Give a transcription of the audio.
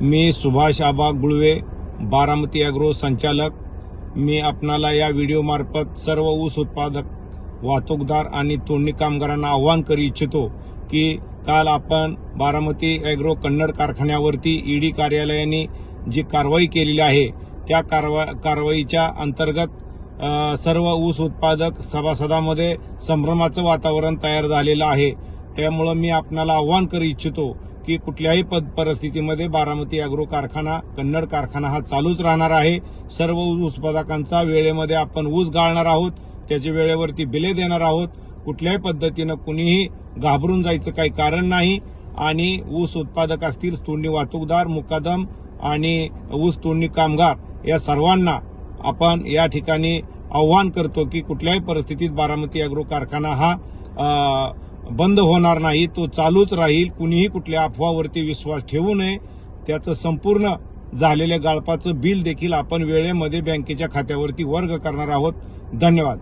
मी सुभाष आबा Gulve Baramati agro संचालक. मी आपणाला या व्हिडिओमार्फत सर्व ऊस उत्पादक वाहतूकदार आणि तोडणी कामगारांना आवाहन करू इच्छितो की काल आपण बारामती अॅग्रो कन्नड कारखान्यावरती ईडी कार्यालयाने जी कारवाई केलेली आहे त्या कारवा कारवाईच्या अंतर्गत सर्व ऊस उत्पादक सभासदामध्ये संभ्रमाचं वातावरण तयार झालेलं आहे. त्यामुळं मी आपणाला आव्हान करू इच्छितो की कुठल्याही पद परिस्थितीमध्ये बारामती अॅग्रो कारखाना कन्नड कारखाना हा चालूच राहणार आहे. सर्व ऊस उत्पादकांचा वेळेमध्ये आपण ऊस गाळणार आहोत. त्याचे वेळेवरती बिले देणार आहोत. कुठल्याही पद्धतीनं कुणीही घाबरून जायचं काही कारण नाही. आणि ऊस उत्पादक असतील तोडणी वाहतूकदार मुकादम आणि ऊस तोडणी कामगार या सर्वांना आपण या ठिकाणी आव्हान करतो की कुठल्याही परिस्थितीत बारामती अॅग्रो कारखाना हा बंद होणार नाही तो चालूच राहील कुणीही कुठल्या अफवावरती विश्वास ठेवू नये. त्याचं संपूर्ण झालेल्या गाळपाचं बिल देखील आपण वेळेमध्ये बँकेच्या खात्यावरती वर्ग करणार आहोत. धन्यवाद.